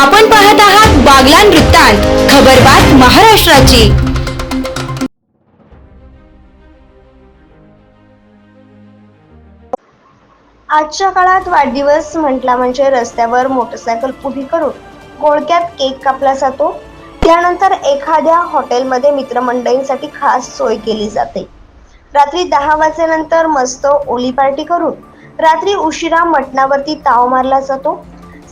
आपण पाहत आहात बागलान वृत्तांत खबरबात महाराष्ट्राची. आजच्या काळात वाढदिवस म्हटला म्हणजे रस्त्यावर मोटरसायकल उभी करून गोळक्यात केक कापला जातो. त्यानंतर एखाद्या हॉटेलमध्ये मित्रमंडळींसाठी खास सोय केली जाते. रात्री दहा वाजेनंतर मस्त ओली पार्टी करून रात्री उशिरा मटणावरती ताव मारला जातो.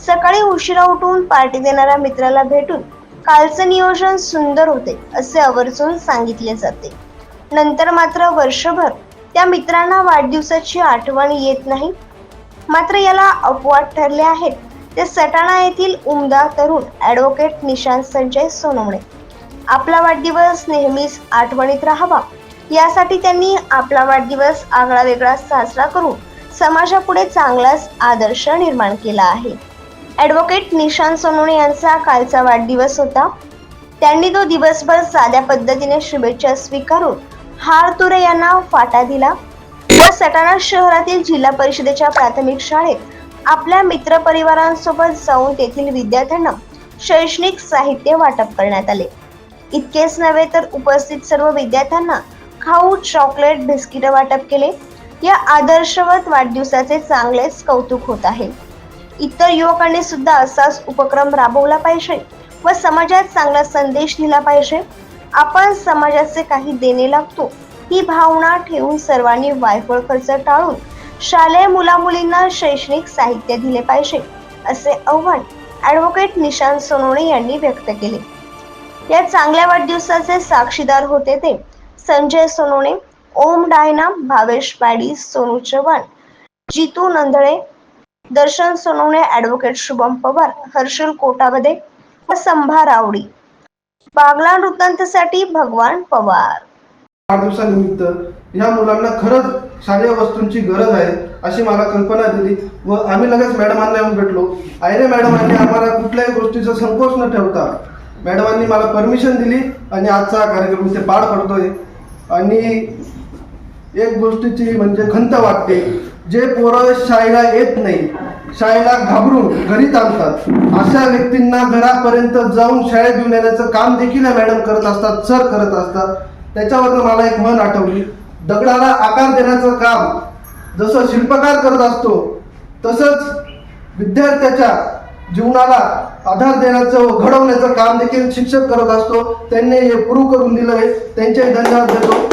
सकाळी उशिरा उठून पार्टी देणाऱ्या मित्राला भेटून कालचं नियोजन सुंदर होते असे आवर्जून सांगितले जाते. नंतर मात्र वर्षभर त्या मित्रांना वाढदिवसाची आठवण येत नाही. मात्र याला अपवाद ठरले आहेत. ते सटाणा येथील उमदा तरुण ॲडव्होकेट निशांत संजय सोनवणे. आपला वाढदिवस नेहमीच आठवणीत राहावा. यासाठी त्यांनी आपला वाढदिवस आगळा वेगळा साजरा करून समाजापुढे चांगलाच आदर्श निर्माण केला आहे. ॲडव्होकेट निशांत सोनवणे यांचा कालचा वाढदिवस होता. त्यांनी तो दिवसभर साध्या पद्धतीने शुभेच्छा स्वीकारून हार तुरे यांना फाटा दिला. व सटाणा शहरातील जिल्हा परिषदेच्या प्राथमिक शाळेत आपल्या मित्रपरिवारांसोबत जाऊन तेथील विद्यार्थ्यांना शैक्षणिक साहित्य वाटप करण्यात आले. इतकेच नव्हे तर उपस्थित सर्व विद्यार्थ्यांना खाऊ चॉकलेट बिस्किट वाटप केले. या आदर्शवत वाढदिवसाचे चांगलेच कौतुक होत आहे. इतर युवकांनी सुद्धा असाच उपक्रम राबवला पाहिजे व समाजात चांगला संदेश दिला पाहिजे. आपण समाजाचे काही देणे लागतो ही भावना ठेवून सर्वांनी वायफळ खर्च टाळून शालेय मुलामुलींना शैक्षणिक साहित्य दिले पाहिजे असे आव्हान ॲडव्होकेट निशांत सोनवणे यांनी व्यक्त केले. या चांगल्या वाढदिवसाचे साक्षीदार होते ते संजय सोनवणे ओम डायना भावेश पाडी सोनू चव्हाण जितू नंदळे दर्शन सोनवणे ॲडव्होकेट शुभम पवार हर्षल कोटामध्ये व संभा रावडी. बागला वृत्तांतसाठी भगवान पवार. वाढदिवसानिमित्त या मुलांना खरंच शालेय वस्तूंची गरज आहे अशी मला कल्पना दिली. व आम्ही लगेच मॅडमांना येऊन भेटलो. आयरे मॅडमांनी आम्हाला कुठल्याही गोष्टीचा संकोच न ठेवता मॅडमांनी मला परमिशन दिली आणि आजचा कार्यक्रम इथे पार पडतोय. आणि एक गोष्टीची म्हणजे खंत वाटते. जे पोरं शाळेला येत नाही शाळेला घाबरून घरी थांबतात. अशा व्यक्तींना घरापर्यंत जाऊन शाळेत घेऊन येण्याचं काम देखील या मॅडम करत असतात सर करत असतात. त्याच्यावर मला एक म्हण आठवली. दगडाला आकार देण्याचं काम जसं शिल्पकार करत असतो तसंच विद्यार्थ्याच्या जीवनाला आधार देण्याचं व घडवण्याचं काम देखील शिक्षक करत असतो. त्यांनी हे प्रूव्ह करून दिलं आहे त्यांच्याही धन्यवाद देतो.